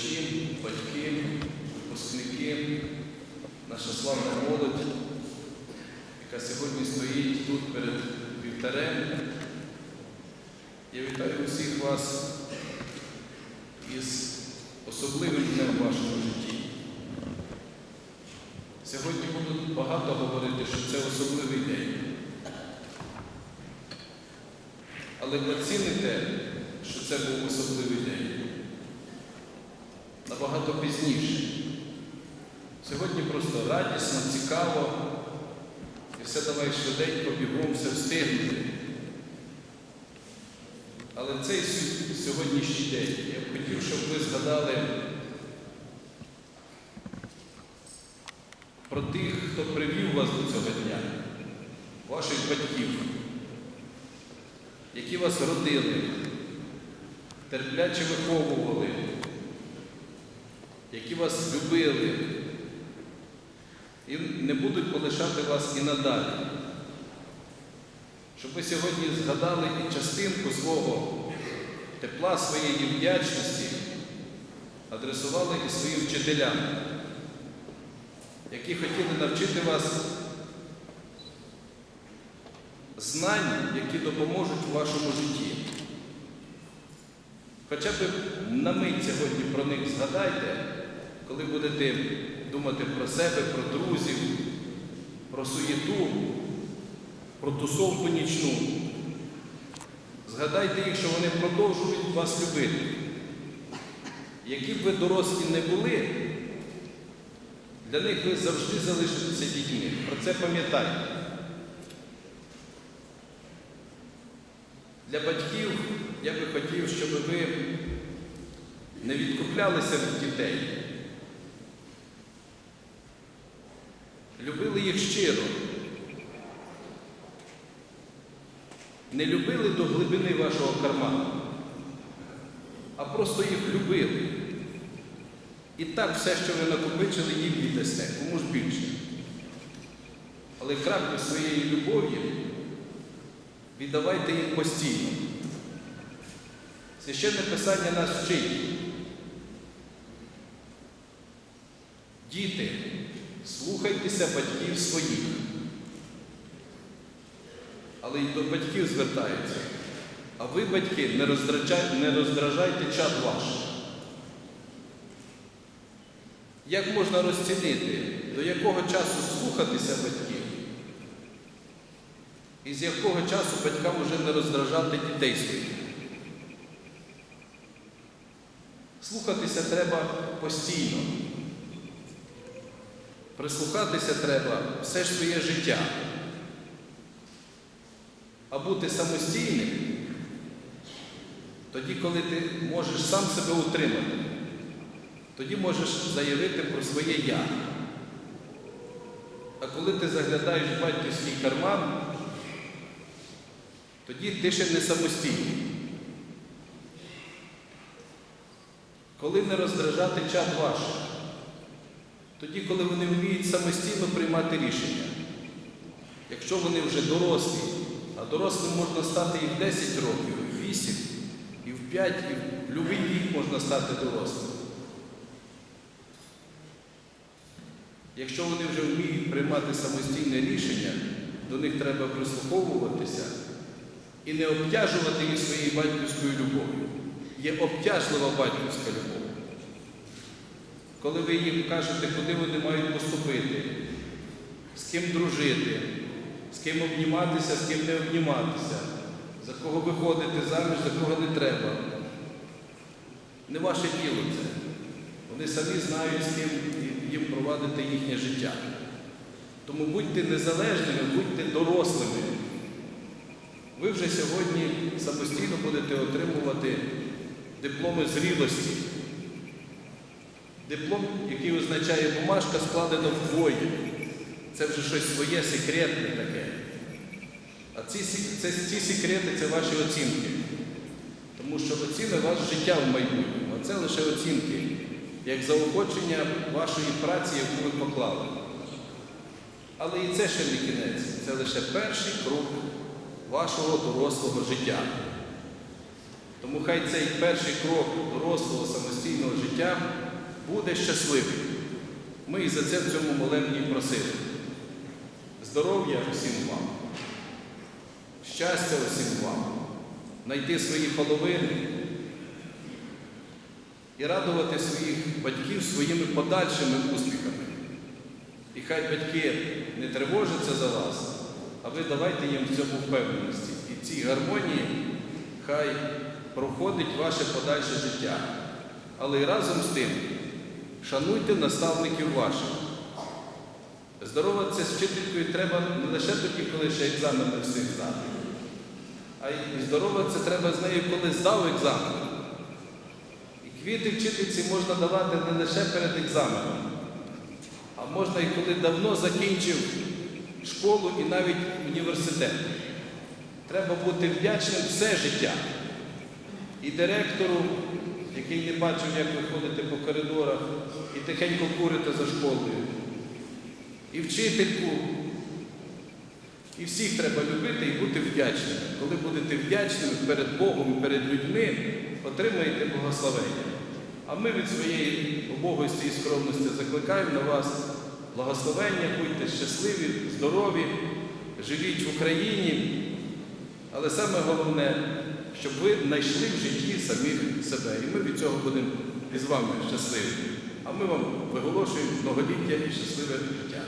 викладачі, батьки, випускники, наша славна молодь, яка сьогодні стоїть тут перед вівтарем. Я вітаю усіх вас із особливим днем в вашому житті. Сьогодні буду багато говорити, що це особливий день. Але оціните, що це був особливий день. Набагато пізніше. Сьогодні просто радісно, цікаво. І все давай швиденько, бігом, все встигнути. Але цей сьогоднішній день я б хотів, щоб ви згадали про тих, хто привів вас до цього дня, ваших батьків, які вас родили, терпляче виховували, які вас любили і не будуть полишати вас і надалі. Щоб ви сьогодні згадали і частинку свого тепла, своєї вдячності адресували і своїм вчителям, які хотіли навчити вас знань, які допоможуть у вашому житті. Хоча б на мить сьогодні про них згадайте, коли будете думати про себе, про друзів, про суєту, про тусовку нічну. Згадайте їх, що вони продовжують вас любити. Які б ви дорослі не були, для них ви завжди залишитеся дітьми. Про це пам'ятайте. Для батьків я би хотів, щоб ви не відкуплялися від дітей. Любили їх щиро. Не любили до глибини вашого карману, а просто їх любили. І так все, що ви накопичили, їм віддасте, кому ж більше. Але краплю своєї любові віддавайте їм постійно. Священне Писання нас вчить. Діти, слухайтеся батьків своїх. Але й до батьків звертаються. А ви, батьки, не роздражайте, не роздражайте чад ваш. Як можна розцінити, до якого часу слухатися батьків? І з якого часу батькам уже не роздражати дітей своїх? Слухатися треба постійно. Прислухатися треба все ж своє життя. А бути самостійним тоді, коли ти можеш сам себе утримати, тоді можеш заявити про своє я. А коли ти заглядаєш в батьківський карман, тоді ти ще не самостійний. Коли не роздражати чад ваш, тоді, коли вони вміють самостійно приймати рішення, якщо вони вже дорослі, а дорослим можна стати і в 10 років, і в 8, і в 5, і в будь-який вік можна стати дорослим. Якщо вони вже вміють приймати самостійне рішення, до них треба прислуховуватися і не обтяжувати їх своєю батьківською любов'ю. Є обтяжлива батьківська любов. Коли ви їм кажете, куди вони мають поступити, з ким дружити, з ким обніматися, з ким не обніматися, за кого виходити заміж, за кого не треба. Не ваше діло це. Вони самі знають, з ким їм провадити їхнє життя. Тому будьте незалежними, будьте дорослими. Ви вже сьогодні самостійно будете отримувати дипломи зрілості. Диплом, який означає бумажка, складена вдвоє. Це вже щось своє секретне таке. А ці, це, ці секрети це ваші оцінки. Тому що оціни ваше життя в майбутньому. А це лише оцінки, як заохочення вашої праці, яку ви поклали. Але і це ще не кінець, це лише перший крок вашого дорослого життя. Тому хай цей перший крок дорослого самостійного життя буде щасливий. Ми і за це в цьому молебні просили. Здоров'я усім вам, щастя усім вам, знайти свої половини і радувати своїх батьків своїми подальшими успіхами. І хай батьки не тривожаться за вас, а ви давайте їм в цьому впевненості. І в цій гармонії хай проходить ваше подальше життя. Але й разом з тим шануйте наставників ваших. Здороватися з вчителькою треба не лише тоді, коли ще екзамен не встиг здати, а й здороватися треба з нею, коли здав екзамен. І квіти вчительці можна давати не лише перед екзаменом, а можна і коли давно закінчив школу і навіть університет. Треба бути вдячним все життя. І директору, який не бачив, як ви ходите по коридорах і тихенько курите за школою, і вчительку. І всіх треба любити і бути вдячними. Коли будете вдячними перед Богом перед людьми, отримаєте благословення. А ми від своєї убогості і скромності закликаємо на вас благословення, будьте щасливі, здорові, живіть в Україні. Але саме головне, щоб ви знайшли в житті самих себе. І ми від цього будемо із вами щасливі. А ми вам виголошуємо многоліття і щасливе життя.